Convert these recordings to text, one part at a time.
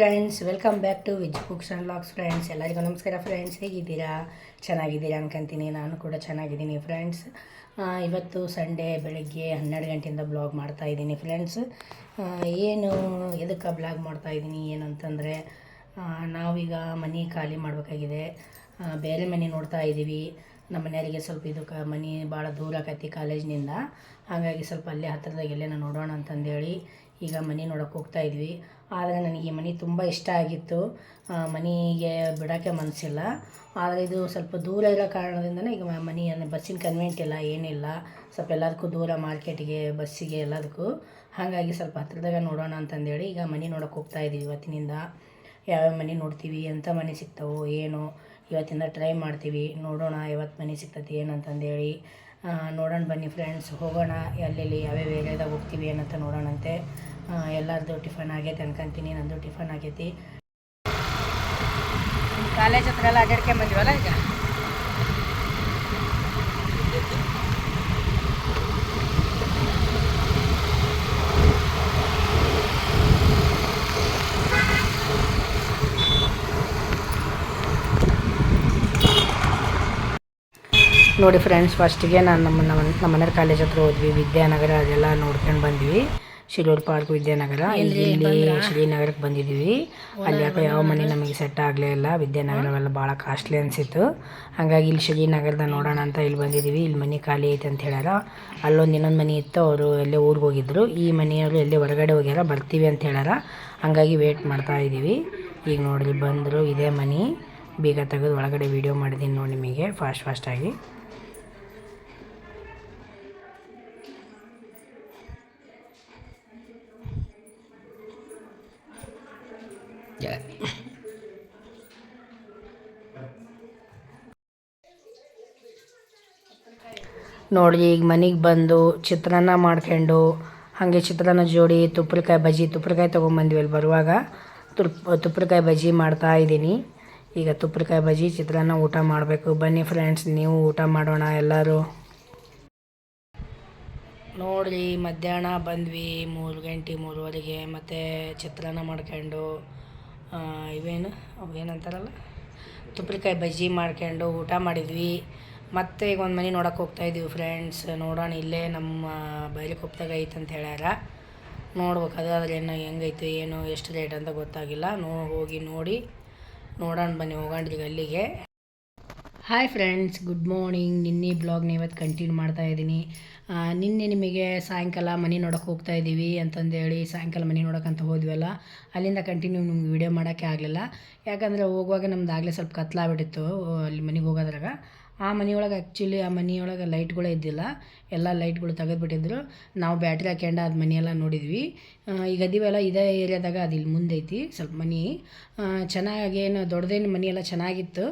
Friends welcome back to veg cooks and logs friends ಎಲ್ಲರಿಗೂ ನಮಸ್ಕಾರ friends ಹೇಗಿದ್ದೀರಾ? ಚೆನ್ನಾಗಿದ್ದೀರಾ ಅನ್ಕೊಂತೀನಿ. ನಾನು ಕೂಡ ಚೆನ್ನಾಗಿದ್ದೀನಿ ಫ್ರೆಂಡ್ಸ್ ಇವತ್ತು ಸಂಡೇ ಬೆಳಗ್ಗೆ ಹನ್ನೆರಡು ಗಂಟೆಯಿಂದ ಬ್ಲಾಗ್ ಮಾಡ್ತಾ ಇದ್ದೀನಿ ಫ್ರೆಂಡ್ಸ್ ಏನು, ಎದಕ್ಕೆ ಬ್ಲಾಗ್ ಮಾಡ್ತಾಯಿದ್ದೀನಿ ಏನು ಏನಂತಂದರೆ ನಾವೀಗ ಮನೆ ಖಾಲಿ ಮಾಡಬೇಕಾಗಿದೆ. ಬೇರೆ ಮನೆ ನೋಡ್ತಾ ಇದ್ದೀವಿ. ನಮ್ಮ ಮನೆಯವರಿಗೆ ಸ್ವಲ್ಪ ಇದು ಕ ಮನೆ ಭಾಳ ದೂರ ಆಕೈತಿ ಕಾಲೇಜ್ನಿಂದ. ಹಾಗಾಗಿ ಸ್ವಲ್ಪ ಅಲ್ಲೇ ಹತ್ತಿರದಾಗ ಎಲ್ಲೇನ ನೋಡೋಣ ಅಂತಂದೇಳಿ ಈಗ ಮನೆ ನೋಡೋಕೆ ಹೋಗ್ತಾ ಇದ್ವಿ. ಆದರೆ ನನಗೆ ಈ ಮನೆ ತುಂಬ ಇಷ್ಟ ಆಗಿತ್ತು. ಮನೆಗೆ ಬಿಡೋಕ್ಕೆ ಮನಸ್ಸಿಲ್ಲ ಆದರೆ ಇದು ಸ್ವಲ್ಪ ದೂರ ಇರೋ ಕಾರಣದಿಂದನೇ ಈಗ ಮನೆ ಮನೆಯನ್ನು ಬಸ್ಸಿನ ಕನ್ವೆಂಟ್ ಇಲ್ಲ ಏನಿಲ್ಲ. ಸ್ವಲ್ಪ ಎಲ್ಲದಕ್ಕೂ ದೂರ ಮಾರ್ಕೆಟಿಗೆ, ಬಸ್ಸಿಗೆ ಎಲ್ಲದಕ್ಕೂ. ಹಾಗಾಗಿ ಸ್ವಲ್ಪ ಹತ್ತಿರದಾಗ ನೋಡೋಣ ಅಂತಂದೇಳಿ ಈಗ ಮನೆ ನೋಡೋಕೆ ಹೋಗ್ತಾ ಇದ್ದೀವಿ ಇವತ್ತಿನಿಂದ. ಯಾವ್ಯಾವ ಮನೆ ನೋಡ್ತೀವಿ ಎಂಥ ಮನೆ ಸಿಗ್ತಾವೋ, ಏನು ಇವತ್ತಿಂದ ಟ್ರೈ ಮಾಡ್ತೀವಿ. ನೋಡೋಣ ಯಾವತ್ತು ಮನೆ ಸಿಗ್ತೈತಿ, ಏನಂತಂದೇಳಿ. ನೋಡೋಣ ಬನ್ನಿ ಫ್ರೆಂಡ್ಸ್ ಹೋಗೋಣ. ಎಲ್ಲೆಲ್ಲಿ ಯಾವ್ಯಾವ ಏರಿಯಾದಾಗ ಹೋಗ್ತೀವಿ ಏನಂತ ನೋಡೋಣಂತೆ. ಎಲ್ಲರದು ಟಿಫನ್ ಆಗೈತೆ ಅನ್ಕೊಂತೀನಿ ನಂದು ಟಿಫನ್ ಆಗೈತಿ. ಕಾಲೇಜ್ ಹತ್ರ ಎಲ್ಲ ಅಡ್ಡಾಡ್ಕೊಂಬಂದಿವಲ್ಲ ಈಗ? ನೋಡಿ ಫ್ರೆಂಡ್ಸ್ ಫಸ್ಟಿಗೆ ನಾನು ನಮ್ಮ ನಮ್ಮ ನಮ್ಮ ಮನೆಯವ್ರ ಕಾಲೇಜ್ ಹತ್ರ ಹೋದ್ವಿ ವಿದ್ಯಾನಗರ ಅದೆಲ್ಲ ನೋಡ್ಕೊಂಡು ಬಂದ್ವಿ. ಶಿರೂರು ಪಾರ್ಕ್ ವಿದ್ಯಾನಗರ. ಇಲ್ಲಿ ಶ್ರೀನಗರಕ್ಕೆ ಬಂದಿದ್ದೀವಿ ಅಲ್ಲಿ ಯಾಕೋ ಯಾವ ಮನೆ ನಮಗೆ ಸೆಟ್ ಆಗಲೇ ಇಲ್ಲ ವಿದ್ಯಾನಗರವೆಲ್ಲ ಭಾಳ ಕಾಸ್ಟ್ಲಿ ಅನಿಸಿತ್ತು. ಹಾಗಾಗಿ ಇಲ್ಲಿ ಶ್ರೀನಗರದ ನೋಡೋಣ ಅಂತ ಇಲ್ಲಿ ಬಂದಿದ್ದೀವಿ ಇಲ್ಲಿ ಮನೆ ಖಾಲಿ ಐತೆ ಅಂತ ಹೇಳ್ಯಾರ. ಅಲ್ಲೊಂದು ಇನ್ನೊಂದು ಮನೆ ಇತ್ತು ಅವರು ಎಲ್ಲೇ ಊರಿಗೆ ಹೋಗಿದ್ರು. ಈ ಮನೆಯವರು ಎಲ್ಲೇ ಹೊರಗಡೆ ಹೋಗ್ಯಾರ ಬರ್ತೀವಿ ಅಂತ ಹೇಳ್ಯಾರ. ಹಾಗಾಗಿ ವೇಟ್ ಮಾಡ್ತಾ ಇದ್ದೀವಿ ಈಗ ನೋಡ್ರಿ ಬಂದರು ಇದೇ ಮನೆ. ಬೀಗ ತೆಗೆದು ಒಳಗಡೆ ವೀಡಿಯೋ ಮಾಡಿದ್ದೀನಿ ನೋಡಿ ನಿಮಗೆ ಫಾಸ್ಟ್ ಫಾಸ್ಟಾಗಿ ನೋಡಿ, ಈಗ ಮನೆಗೆ ಬಂದು ಚಿತ್ರಾನ್ನ ಮಾಡ್ಕೊಂಡು, ಹಾಗೆ ಚಿತ್ರಾನ್ನ ಜೋಡಿ ತುಪ್ಪಳಕಾಯಿ ಬಜ್ಜಿ ತುಪ್ಪಳಕಾಯಿ ತೊಗೊಂಬಂದ್ವಿ ಅಲ್ಲಿ ಬರುವಾಗ. ತುಪ್ಪ ತುಪ್ಪಳಕಾಯಿ ಬಜ್ಜಿ ಮಾಡ್ತಾ ಇದ್ದೀನಿ. ಈಗ ತುಪ್ಪಳಕಾಯಿ ಬಜ್ಜಿ, ಚಿತ್ರಾನ್ನ ಊಟ ಮಾಡಬೇಕು. ಬನ್ನಿ ಫ್ರೆಂಡ್ಸ್, ನೀವು ಊಟ ಮಾಡೋಣ ಎಲ್ಲರೂ. ನೋಡಿ, ಮಧ್ಯಾಹ್ನ ಬಂದ್ವಿ ಮೂರು ಗಂಟೆ, ಮೂರುವರೆಗೆ, ಮತ್ತು ಚಿತ್ರಾನ್ನ ಮಾಡ್ಕೊಂಡು ಇವೇನು ಅವೇನಂತಾರಲ್ಲ ತುಪ್ರಿಕಾಯಿ ಬಜ್ಜಿ ಮಾಡ್ಕೊಂಡು ಊಟ ಮಾಡಿದ್ವಿ. ಮತ್ತೆ ಈಗ ಒಂದು ಮನೆ ನೋಡೋಕೆ ಹೋಗ್ತಾ ಇದೀವಿ ಫ್ರೆಂಡ್ಸ್ ನೋಡೋಣ ಇಲ್ಲೇ ನಮ್ಮ ಬೈಲಕೊಪ್ಪದಾಗ ಐತೆ ಅಂತ ಹೇಳ್ಯಾರ. ನೋಡ್ಬೇಕು ಅದಾದ್ರೆ ಏನು ಹೆಂಗೈತೆ, ಏನು, ಎಷ್ಟು ರೇಟ್ ಅಂತ ಗೊತ್ತಾಗಿಲ್ಲ. ನೋ, ಹೋಗಿ ನೋಡಿ. ನೋಡೋಣ ಬನ್ನಿ ಹೋಗೋಣ್ರಿ ಅಲ್ಲಿಗೆ. ಹಾಯ್ ಫ್ರೆಂಡ್ಸ್ ಗುಡ್ ಮಾರ್ನಿಂಗ್ ನಿನ್ನೆ ಬ್ಲಾಗ್ನ ಇವತ್ತು ಕಂಟಿನ್ಯೂ ಮಾಡ್ತಾ ಇದ್ದೀನಿ. ನಿನ್ನೆ ನಿಮಗೆ ಸಾಯಂಕಾಲ ಮನೆ ನೋಡೋಕೆ ಹೋಗ್ತಾ ಇದ್ದೀವಿ ಅಂತಂದೇಳಿ ಸಾಯಂಕಾಲ ಮನೆ ನೋಡೋಕ್ಕಂತ ಹೋದ್ವಲ್ಲ, ಅಲ್ಲಿಂದ ಕಂಟಿನ್ಯೂ ನಿಮ್ಗೆ ವಿಡಿಯೋ ಮಾಡೋಕ್ಕೆ ಆಗಲಿಲ್ಲ. ಯಾಕಂದರೆ ಹೋಗುವಾಗ ನಮ್ದು ಆಗಲೇ ಸ್ವಲ್ಪ ಕತ್ಲಾಗ್ಬಿಟ್ಟಿತ್ತು, ಅಲ್ಲಿ ಮನೆಗೆ ಹೋಗೋದ್ರಾಗ. ಆ ಮನೆಯೊಳಗೆ ಆ್ಯಕ್ಚುಲಿ ಆ ಮನೆಯೊಳಗೆ ಲೈಟ್ಗಳೇ ಇದ್ದಿಲ್ಲ. ಎಲ್ಲ ಲೈಟ್ಗಳು ತೆಗೆದುಬಿಟ್ಟಿದ್ರು. ನಾವು ಬ್ಯಾಟ್ರಿ ಹಾಕ್ಯಂಡು ಅದು ಮನೆಯೆಲ್ಲ ನೋಡಿದ್ವಿ. ಈಗ ಅದಿವೆಲ್ಲ ಇದೇ ಏರಿಯಾದಾಗ ಅದು ಇಲ್ಲಿ ಮುಂದೆ ಐತಿ ಸ್ವಲ್ಪ ಮನೆ. ಚೆನ್ನಾಗೇನು ದೊಡ್ಡದೇನು ಮನೆ ಎಲ್ಲ ಚೆನ್ನಾಗಿತ್ತು.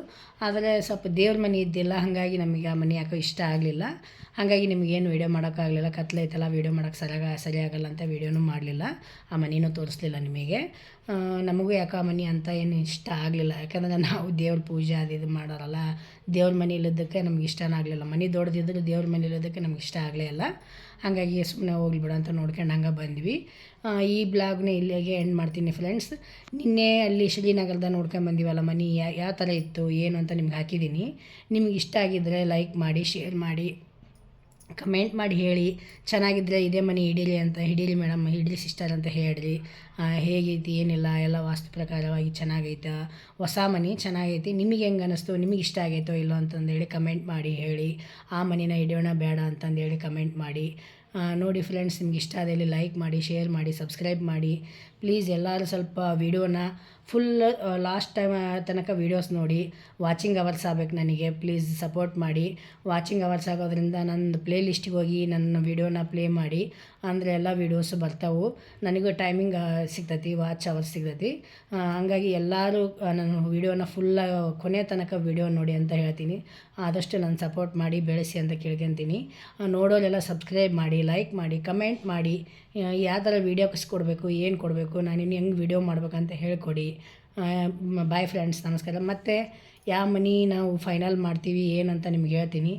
ಆದರೆ ಸ್ವಲ್ಪ ದೇವ್ರ ಮನೆ ಇದ್ದಿಲ್ಲ, ಹಾಗಾಗಿ ನಮಗೆ ಆ ಮನೆ ಯಾಕೋ ಇಷ್ಟ ಆಗಲಿಲ್ಲ. ಹಾಗಾಗಿ ನಿಮಗೇನು ವೀಡಿಯೋ ಮಾಡೋಕ್ಕಾಗಲಿಲ್ಲ ಕತ್ಲೈತಲ್ಲ ವೀಡಿಯೋ ಮಾಡೋಕ್ಕೆ ಸರಿಯಾಗ, ಸರಿಯಾಗಲ್ಲ ಅಂತ ವೀಡಿಯೋನೂ ಮಾಡಲಿಲ್ಲ. ಆ ಮನೆಯೂ ತೋರಿಸ್ಲಿಲ್ಲ ನಿಮಗೆ. ನಮಗೂ ಯಾಕೆ ಆ ಮನೆ ಅಂತ ಏನು ಇಷ್ಟ ಆಗಲಿಲ್ಲ. ಯಾಕಂದ್ರೆ ನಾವು ದೇವ್ರ ಪೂಜೆ ಅದು ಇದು ಮಾಡೋರಲ್ಲ, ದೇವ್ರ ಮನೆ ಇಲ್ಲದಕ್ಕೆ ನಮ್ಗೆ ಇಷ್ಟನೇ ಆಗಲಿಲ್ಲ. ಮನೆ ದೊಡ್ಡದಿದ್ರೆ ದೇವ್ರ ಮನೆ ಇಲ್ಲದಕ್ಕೆ ನಮ್ಗೆ ಇಷ್ಟ ಆಗಲೇ ಇಲ್ಲ ಹಾಗಾಗಿ ಸುಮ್ಮನೆ ಹೋಗ್ಲಿ ಬಿಡು ಅಂತ ನೋಡ್ಕೊಂಡು ಹಂಗೆ ಬಂದ್ವಿ. ಈ ಬ್ಲಾಗ್ನ ಇಲ್ಲಿಗೆ ಎಂಡ್ ಮಾಡ್ತೀನಿ ಫ್ರೆಂಡ್ಸ್ ನಿನ್ನೆ ಅಲ್ಲಿ ಶ್ರೀನಗರದ ನೋಡ್ಕೊಂಡು ಬಂದಿವಲ್ಲ ಮನೆ ಯಾವ ಥರ ಇತ್ತು, ಏನು ಅಂತ ನಿಮ್ಗೆ ಹಾಕಿದ್ದೀನಿ. ನಿಮ್ಗೆ ಇಷ್ಟ ಆಗಿದ್ದರೆ ಲೈಕ್ ಮಾಡಿ ಶೇರ್ ಮಾಡಿ. ಕಮೆಂಟ್ ಮಾಡಿ ಹೇಳಿ ಚೆನ್ನಾಗಿದ್ದರೆ ಇದೇ ಮನೆ ಹಿಡೀರಿ ಅಂತ ಹಿಡೀರಿ ಮೇಡಮ್ ಹಿಡೀರಿ ಸಿಸ್ಟರ್ ಅಂತ ಹೇಳಿ. ಹೇಗೈತಿ, ಏನಿಲ್ಲ, ಎಲ್ಲ ವಾಸ್ತು ಪ್ರಕಾರವಾಗಿ ಚೆನ್ನಾಗೈತೆ? ಹೊಸ ಮನೆ ಚೆನ್ನಾಗೈತಿ, ನಿಮಗೆ ಹೆಂಗೆ ಅನ್ನಿಸ್ತು ನಿಮಗೆ ಇಷ್ಟ ಆಗೈತೋ ಇಲ್ಲೋ ಅಂತಂದೇಳಿ ಕಮೆಂಟ್ ಮಾಡಿ ಹೇಳಿ. ಆ ಮನೇನ ಹಿಡಿಯೋಣ ಬೇಡ ಅಂತಂದೇಳಿ ಕಮೆಂಟ್ ಮಾಡಿ. ನೋಡಿ ಫ್ರೆಂಡ್ಸ್ ನಿಮ್ಗೆ ಇಷ್ಟ ಆದಲ್ಲಿ ಲೈಕ್ ಮಾಡಿ ಶೇರ್ ಮಾಡಿ ಸಬ್ಸ್ಕ್ರೈಬ್ ಮಾಡಿ. ಪ್ಲೀಸ್ ಎಲ್ಲರೂ ಸ್ವಲ್ಪ ವೀಡಿಯೋನ ಫುಲ್ ಲಾಸ್ಟ್ ಟೈಮ್ ತನಕ ವೀಡಿಯೋಸ್ ನೋಡಿ. ವಾಚಿಂಗ್ ಅವರ್ಸ್ ಆಗಬೇಕು ನನಗೆ. ಪ್ಲೀಸ್ ಸಪೋರ್ಟ್ ಮಾಡಿ. ವಾಚಿಂಗ್ ಅವರ್ಸ್ ಆಗೋದ್ರಿಂದ ನನ್ನ ಪ್ಲೇ ಲಿಸ್ಟಿಗೆ ಹೋಗಿ ನನ್ನ ವೀಡಿಯೋನ ಪ್ಲೇ ಮಾಡಿ. ಅಂದರೆ ಎಲ್ಲ ವೀಡಿಯೋಸ್ ಬರ್ತಾವೆ. ನನಗೂ ಟೈಮಿಂಗ್ ಸಿಗ್ತೈತಿ ವಾಚ್ ಅವರ್ಸ್ ಸಿಗ್ತೈತಿ. ಹಂಗಾಗಿ ಎಲ್ಲರೂ ನನ್ನ ವೀಡಿಯೋನ ಫುಲ್ ಕೊನೆ ತನಕ ವೀಡಿಯೋ ನೋಡಿ ಅಂತ ಹೇಳ್ತೀನಿ. ಆದಷ್ಟು ನನ್ನ ಸಪೋರ್ಟ್ ಮಾಡಿ, ಬೆಳೆಸಿ ಅಂತ ಕೇಳ್ಕೊತೀನಿ. ನೋಡೋರೆಲ್ಲ ಸಬ್ಸ್ಕ್ರೈಬ್ ಮಾಡಿ ಲೈಕ್ ಮಾಡಿ ಕಮೆಂಟ್ ಮಾಡಿ. ಯಾವ ಥರ ವೀಡಿಯೋಸ್ ಕೊಡಬೇಕು, ಏನು ಕೊಡಬೇಕು ನಾನು ಇನ್ನು ಹೆಂಗೆ ವೀಡಿಯೋ ಮಾಡ್ಬೇಕಂತ ಹೇಳ್ಕೊಡಿ. ಬಾಯ್ ಫ್ರೆಂಡ್ಸ್ ನಮಸ್ಕಾರ. ಮತ್ತು ಯಾವ ಮನೆ ನಾವು ಫೈನಲ್ ಮಾಡ್ತೀವಿ, ಏನಂತ ನಿಮ್ಗೆ ಹೇಳ್ತೀನಿ.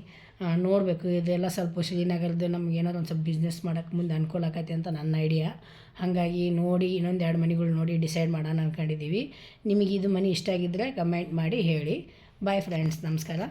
ನೋಡಬೇಕು, ಇದೆಲ್ಲ ಸ್ವಲ್ಪ ಶ್ರೀನಗರದ್ದು ನಮ್ಗೆ ಏನಾದ್ರು ಒಂದು ಸ್ವಲ್ಪ ಬಿಸ್ನೆಸ್ ಮಾಡೋಕ್ಕೆ ಮುಂದೆ ಅನುಕೂಲ ಅಂತ ನನ್ನ ಐಡಿಯಾ ಹಾಗಾಗಿ ನೋಡಿ, ಇನ್ನೊಂದು ಎರಡು ಮನೆಗಳು ನೋಡಿ ಡಿಸೈಡ್ ಮಾಡೋಣ ಅಂದ್ಕೊಂಡಿದ್ದೀವಿ ನಿಮಗೆ ಇದು ಮನೆ ಇಷ್ಟ ಆಗಿದ್ದರೆ ಕಮೆಂಟ್ ಮಾಡಿ ಹೇಳಿ. ಬಾಯ್ ಫ್ರೆಂಡ್ಸ್ ನಮಸ್ಕಾರ.